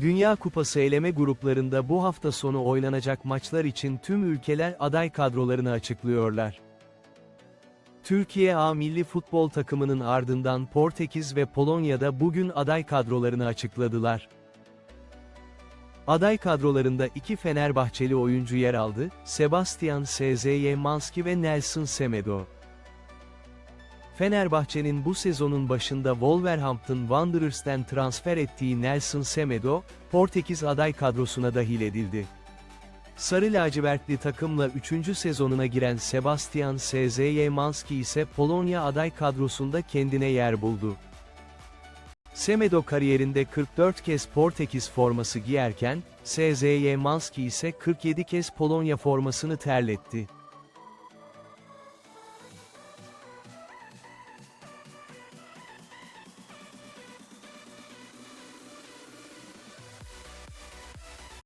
Dünya Kupası eleme gruplarında bu hafta sonu oynanacak maçlar için tüm ülkeler aday kadrolarını açıklıyorlar. Türkiye A milli futbol takımının ardından Portekiz ve Polonya'da bugün aday kadrolarını açıkladılar. Aday kadrolarında iki Fenerbahçeli oyuncu yer aldı, Sebastian Szymanski ve Nelson Semedo. Fenerbahçe'nin bu sezonun başında Wolverhampton Wanderers'ten transfer ettiği Nelson Semedo, Portekiz aday kadrosuna dahil edildi. Sarı lacivertli takımla 3. sezonuna giren Sebastian Szymanski ise Polonya aday kadrosunda kendine yer buldu. Semedo kariyerinde 44 kez Portekiz forması giyerken, Szymanski ise 47 kez Polonya formasını terletti.